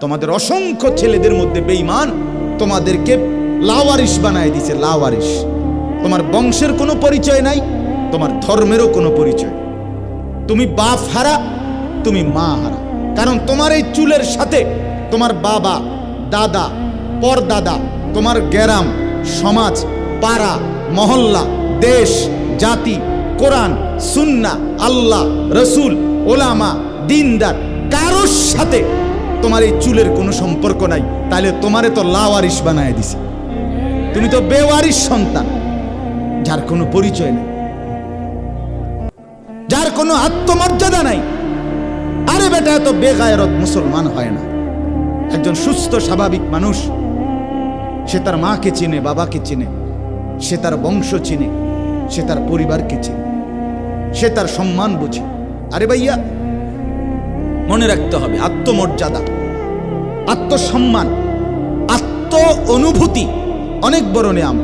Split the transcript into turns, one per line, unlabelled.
তোমাদের অসংখ্য ছেলেদের মধ্যে বেঈমান তোমাদেরকে লাওয়ারিস বানায় দিছে লাওয়ারিস তোমার বংশের কোনো পরিচয় নাই, তোমার ধর্মেরও কোনো পরিচয় তুমি বাপ হারা, তুমি মা হারা। কারণ তোমার এই চুলের সাথে তোমার বাবা, দাদা, পরদাদা, তোমার গ্যারাম, সমাজ, পাড়া, মহল্লা, দেশ, জাতি, কোরআন, সুন্না, আল্লাহ, রসুল, ওলামা, দিনদার, কারোর সাথে তোমার এই চুলের কোনো সম্পর্ক নাই তাহলে তোমারে তো লাওয়ারিস বানায় দিছে। তুমি তো বেওয়ারিস সন্তান, যার কোনো পরিচয় নেই। যার কোনো আত্মমর্যাদা নাই। আরে বেটা, এত বেগায়রত মুসলমান হয় না। একজন সুস্থ, স্বাভাবিক মানুষ, সে তার মাকে চিনে, বাবাকে চিনে, সে তার বংশ চিনে, সে তার পরিবারকে চিনে, সে তার সম্মান বুঝে। আরে ভাইয়া মনে রাখতে হবে আত্মমর্যাদা আত্মসম্মান আত্ম অনুভূতি অনেক বড় নেয়াম